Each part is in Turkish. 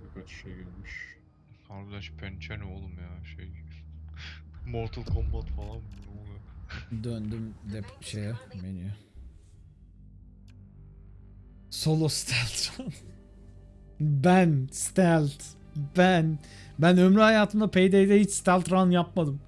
birkaç şey gelmiş. Harbiden şu pençe ne oğlum ya şey. Mortal Kombat falan mı? Ne oluyor? Döndüm dep şeye menüye. Solo stealth run. ben stealth. Ben. Ben ömrü hayatımda Payday'de hiç stealth run yapmadım.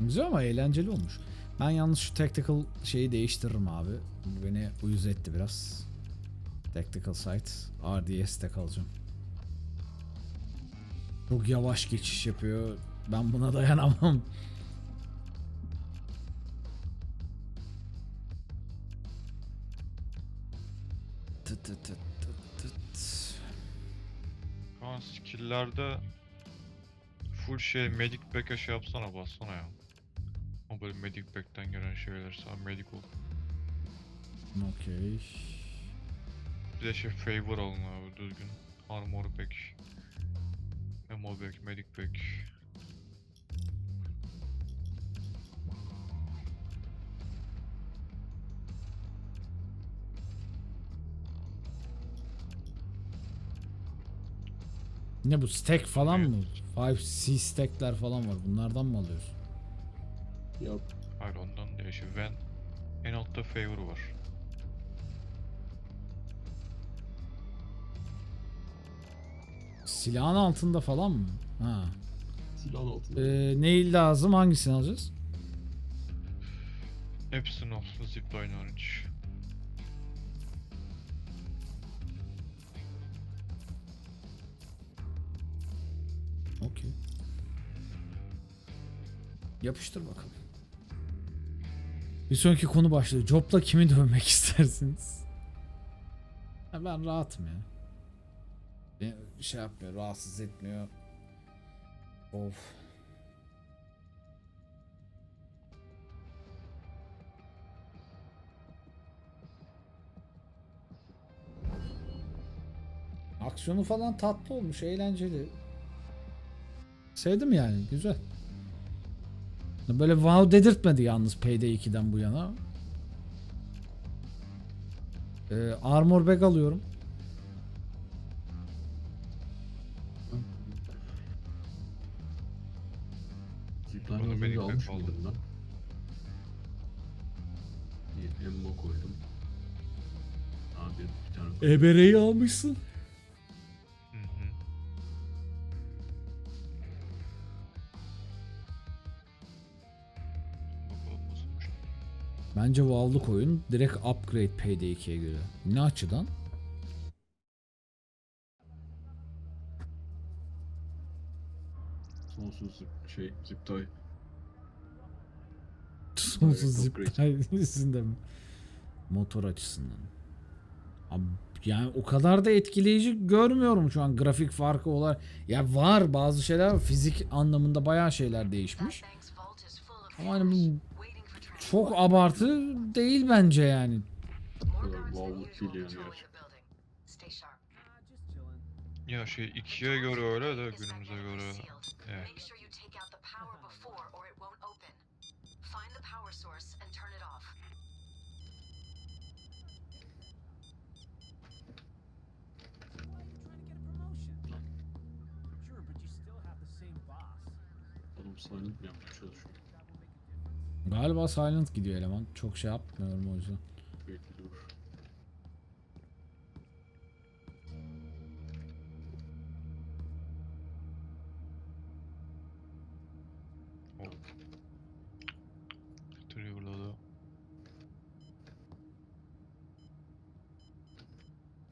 Güzel ama eğlenceli olmuş. Ben yalnız şu tactical şeyi değiştiririm abi. Bu beni uyuz etti biraz. Tactical site. RDS'te kalacağım. Çok yavaş geçiş yapıyor. Ben buna dayanamam. Tıt skill'lerde full şey medic pack'e şey yapsana bassana ya. Böyle medic pack'ten gelen şeyler sen medic ol. Okey. Bir de şey favor alın abi düzgün. Armor pack. Ammo pack, medic pack. Ne bu stack falan Evet. mı? 5C stackler falan var. Bunlardan mı alıyorsun? Yok. Hayır ondan değil şey Ven. En altta favor var. Silahın altında falan mı? Ha. Silahın altında. Ee, ne lazım? Hangisini alacağız? Hepsinin olsun zipline hariç. Okey. Yapıştır bakalım. Bir sonraki konu başlığı. Job'la kimi dövmek istersiniz? Ben rahatım ya. Beni şey yapmıyor, rahatsız etmiyor. Of. Aksiyonu falan tatlı olmuş, eğlenceli. Sevdim yani, güzel. Böyle wow dedirtmedi yalnız Payday 2'den bu yana. Ee, armor bag alıyorum. Medic pack almış aldım. mıydım? Bir ammo koydum. Abi bir tane koydum. Ebereyi almışsın. Bence WoW'luk oyun direkt upgrade Payday 2'ye göre. Ne açıdan? Sonsuz zip, şey zip tie. Sonsuz upgrade. zip üstünde mi? Motor açısından. Abi yani o kadar da etkileyici görmüyorum şu an grafik farkı olarak. Ya var bazı şeyler fizik anlamında bayağı şeyler değişmiş. Ama hani bu çok abartı değil bence yani. Ya şey ikiye göre öyle de günümüze göre evet. Silent mi yapmaya çalışıyor? Galiba silent gidiyor eleman. Çok şey yapmıyorum o yüzden. Belki dur.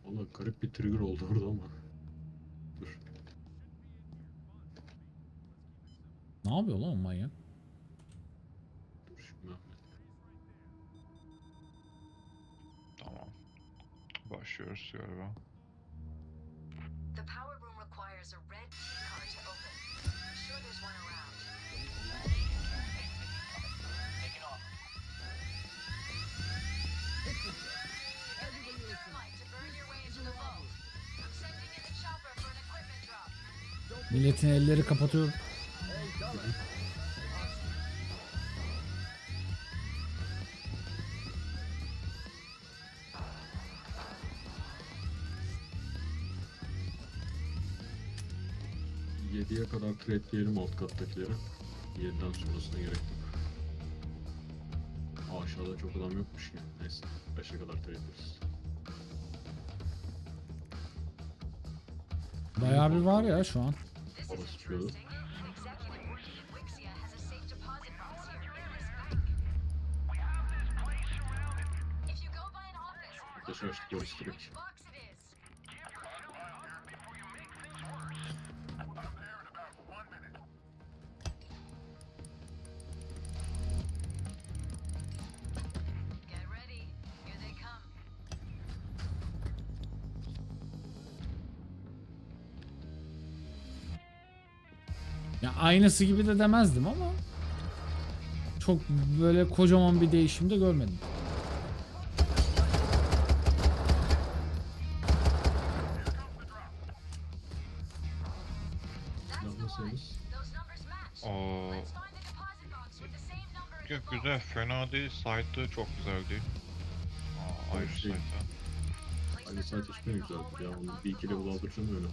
Valla garip bir trigger oldu orada ama. Dur. Ne yapıyor lan manyak? Başlıyoruz galiba. The power room requires a red key card to open. I'm sure there's one around. Dynamite to burn your way into the vault. I'm sending in the chopper for an equipment drop. Milletin elleri kapatıyor. 7'ye kadar trade'leyelim alt kattakileri. 7'den sonrasına gerek yok. Aa, Aşağıda çok adam yokmuş ki. Neyse 5'e kadar trade'leriz. Bayağı bir var ya şu an. Orası çıkıyordu. interesting. An executive working Ya aynısı gibi de demezdim ama çok böyle kocaman bir değişim de görmedim. The Yok güzel, fena değil. Site'ı çok güzel değil. Aa, ayrı site. Hani the saat thermite hiçbir güzel ya. Onu bir iki level aldıracağım öyle.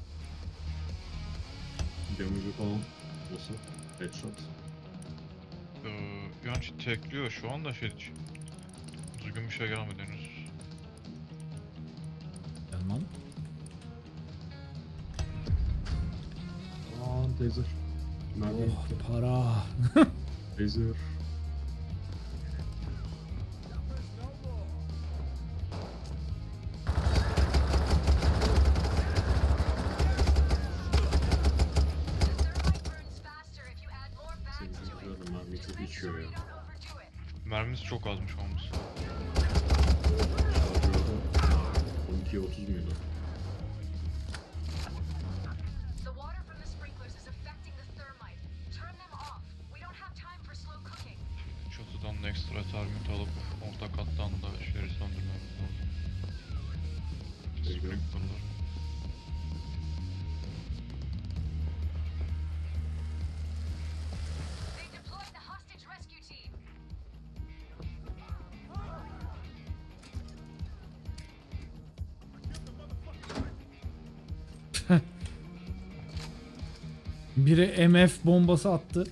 Damage'ı falan nasıl? Headshot. Ee, yani tekliyor şu anda şey hiç düzgün bir şey gelmedi henüz. Tamam. Aa taser. Mermi Oh para. Taser. Termit alıp orta kattan da şeyleri söndürmemiz lazım. Sprinklerları. They deployed the hostage rescue team. Biri MF bombası attı.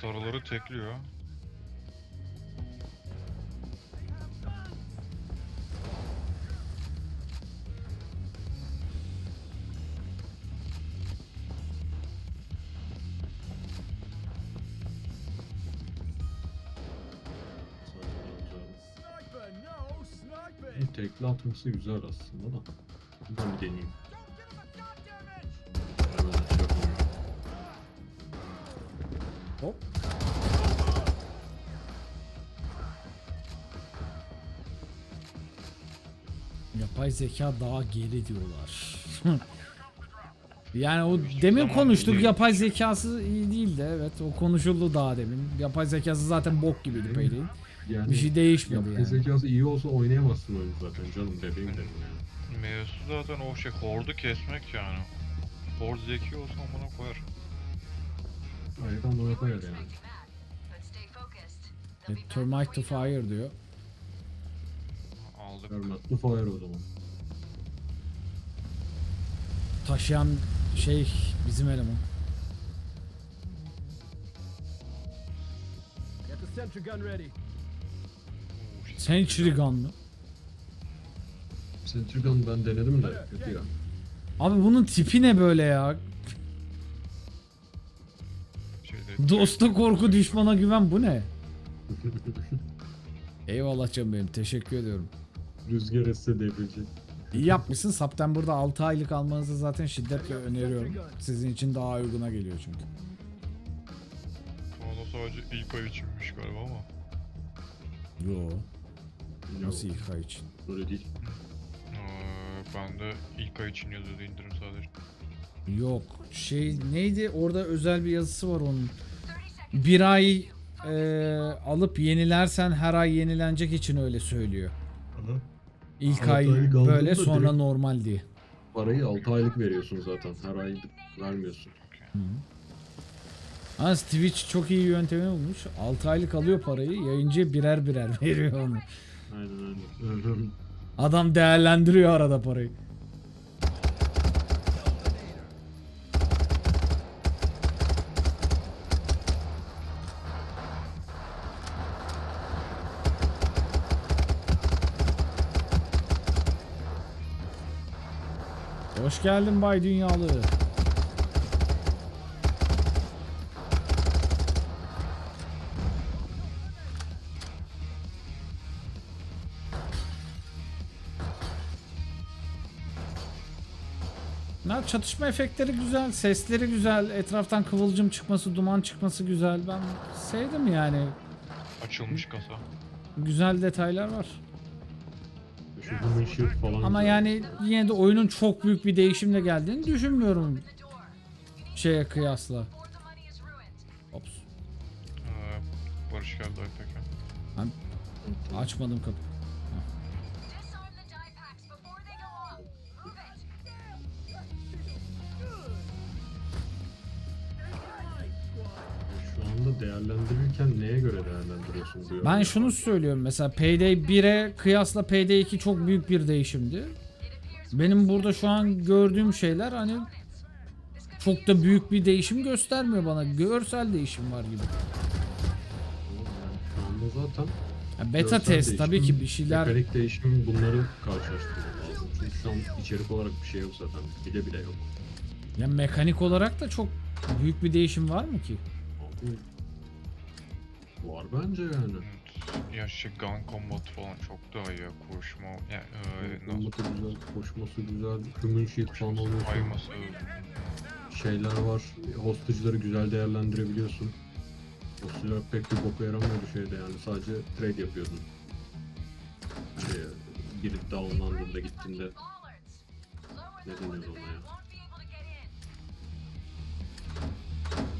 Sarıları tekliyor. Tekli atması güzel aslında da. Ben bir deneyeyim. Hop. Yapay zeka daha geri diyorlar. yani o demin konuştuk değil. yapay zekası iyi değildi evet o konuşuldu daha demin. Yapay zekası zaten bok gibiydi Payle'in. Yani Bir şey değişmedi yapay yani. zekası iyi olsa oynayamazsın oyunu zaten canım bebeğim dedim yani. Mevzusu zaten o şey hordu kesmek yani. Hord zeki olsa bana koyar. We koyar were yani. E, termite to fire diyor. Aldık. Vermezli fire o zaman. Taşıyan şey bizim eleman. Get the sentry gun ready. Century Gun mı? Sentry Gun ben denedim de kötü ya. Abi bunun tipi ne böyle ya? Dosta korku düşmana güven bu ne? Eyvallah canım benim teşekkür ediyorum. Rüzgar esse devrilecek. İyi yapmışsın. September'da 6 aylık almanızı zaten şiddetle öneriyorum. Sizin için daha uyguna geliyor çünkü. Bana sadece ilk ay içinmiş galiba ama. Yo. Yok, Nasıl ilk ay için? Öyle değil. Ee, ben de ilk ay için yazıyordu indirim sadece. Yok. Şey neydi? Orada özel bir yazısı var onun. Bir ay e, alıp yenilersen her ay yenilenecek için öyle söylüyor. Aha. İlk Altı ay aylık aldın böyle da sonra direkt- normal diye. Parayı 6 aylık veriyorsun zaten. Her ay vermiyorsun. Ha Twitch çok iyi yöntemi bulmuş. 6 aylık alıyor parayı. Yayıncıya birer birer veriyor onu. Aynen aynen. Adam değerlendiriyor arada parayı. Hoş geldin Bay Dünyalı. Ne çatışma efektleri güzel, sesleri güzel, etraftan kıvılcım çıkması, duman çıkması güzel. Ben sevdim yani. Açılmış kasa. Güzel detaylar var. Şu Human Shield falan Ama yani yine de oyunun çok büyük bir değişimle geldiğini düşünmüyorum şeye kıyasla. Ops. Ee, Barış geldi Aypek'e. Açmadım kapı. Değerlendirirken neye göre değerlendiriyorsun diyor. Ben şunu söylüyorum mesela Payday 1'e kıyasla Payday 2 çok büyük bir değişimdi. Benim burada şu an gördüğüm şeyler hani çok da büyük bir değişim göstermiyor bana. Görsel değişim var gibi. Şu anda zaten Ya beta görsel test tabii değişim, ki bir şeyler Mekanik değişim bunları karşılaştırmak lazım. Çünkü şu an içerik olarak bir şey yok zaten. Bile bile yok. ya mekanik olarak da çok büyük bir değişim var mı ki? Abi, var bence yani. Evet. Ya şey gun combat falan çok daha iyi. ya. Koşma. Yani e, nasıl? Güzel, koşması güzel, shield falan alıyorsun. Kayması. Şeyler var, hostage'ları güzel değerlendirebiliyorsun. Hostage'lar pek bir boka yaramıyordu şeyde yani sadece trade yapıyordun. Şey, biri downlandığında gittiğinde ne them or deniyordu the ona ya?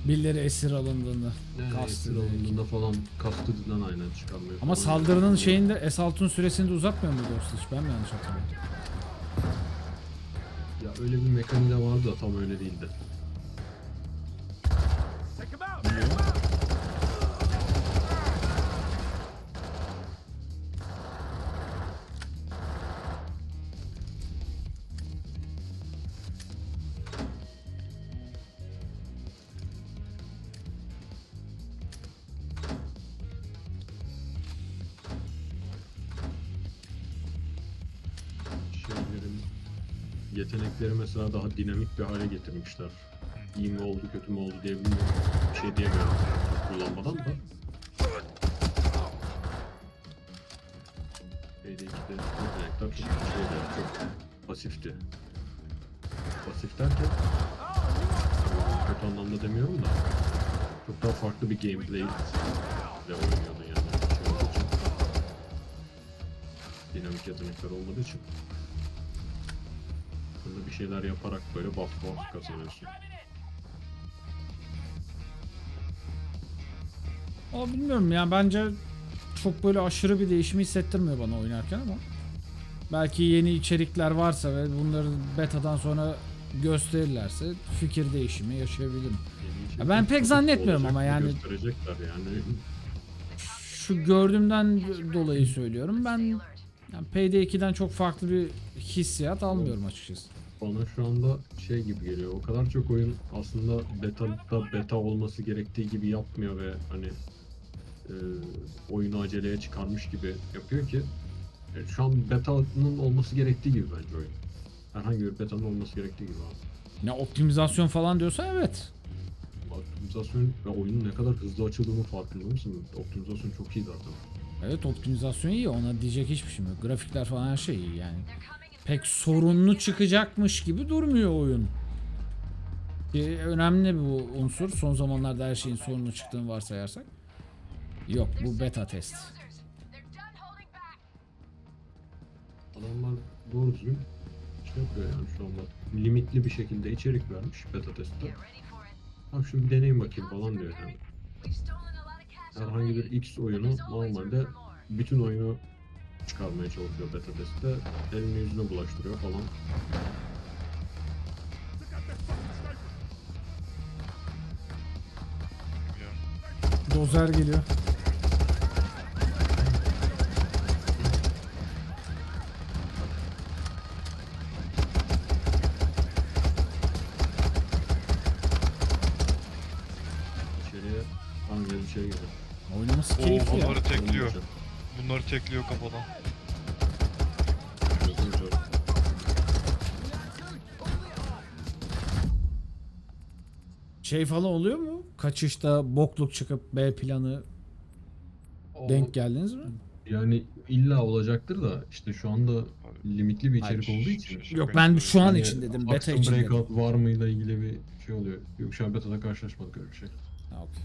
Birileri esir alındığında. Yani esir direkt. alındığında falan custody'den aynen çıkarmıyor. Ama falan. saldırının şeyinde S6'ın süresini de uzatmıyor muydu Hostage? Ben mi yanlış hatırlıyorum? Ya öyle bir mekaniği vardı da tam öyle değildi. Yetenekleri mesela daha dinamik bir hale getirmişler. İyi mi oldu kötü mü oldu diye. Bir şey diyemiyorum kullanmadan da. Şeyde işte yetenekler çok şeyde çok pasifti. Pasif derken kötü anlamda demiyorum da çok daha farklı bir gameplay ile oynuyordun yani. Dinamik yetenekler olmadığı için. Burada bir şeyler yaparak böyle buff buff kazanıyorsun. O bilmiyorum ya bence çok böyle aşırı bir değişimi hissettirmiyor bana oynarken ama belki yeni içerikler varsa ve bunları betadan sonra gösterirlerse fikir değişimi yaşayabilirim. Ya ben pek zannetmiyorum ama yani- Gösterecekler yani. Şu gördüğümden dolayı söylüyorum. Ben yani Payday 2'den çok farklı bir hissiyat almıyorum açıkçası. Bana şu anda şey gibi geliyor. O kadar çok oyun aslında beta'da beta olması gerektiği gibi yapmıyor ve hani e, oyunu aceleye çıkarmış gibi yapıyor ki e, şu an beta'nın olması gerektiği gibi bence oyun. Herhangi bir beta'nın olması gerektiği gibi abi. Ya optimizasyon falan diyorsa evet. Optimizasyon ve oyunun ne kadar hızlı açıldığını farkında mısın? Optimizasyon çok iyi zaten. Evet optimizasyon iyi ona diyecek hiçbir şey yok. Grafikler falan her şey iyi yani. Pek sorunlu çıkacakmış gibi durmuyor oyun. Ki önemli bu unsur. Son zamanlarda her şeyin sorunlu çıktığını varsayarsak. Yok bu beta test. Adamlar doğru düzgün şey yapıyor yani şu anda. Limitli bir şekilde içerik vermiş beta testte. Abi şunu bir deneyin bakayım falan diyor yani. Herhangi bir X oyunu normalde bütün oyunu çıkarmaya çalışıyor beta testte. Elini yüzüne bulaştırıyor falan. Dozer geliyor. İçeriye tam gel içeri geliyor. Oynaması Oo, keyifli ya. bunları tekliyor. Bunları tekliyor kafadan. Şey falan oluyor mu? Kaçışta bokluk çıkıp B planı O- denk geldiniz mi? Yani illa olacaktır da işte şu anda limitli bir içerik Hayır, olduğu için. Yok ben şu an Hani için dedim. Beta Action için dedim. Breakout var mıyla ilgili bir şey oluyor. Yok şu an beta'da karşılaşmadık öyle bir şey. Ha, okey.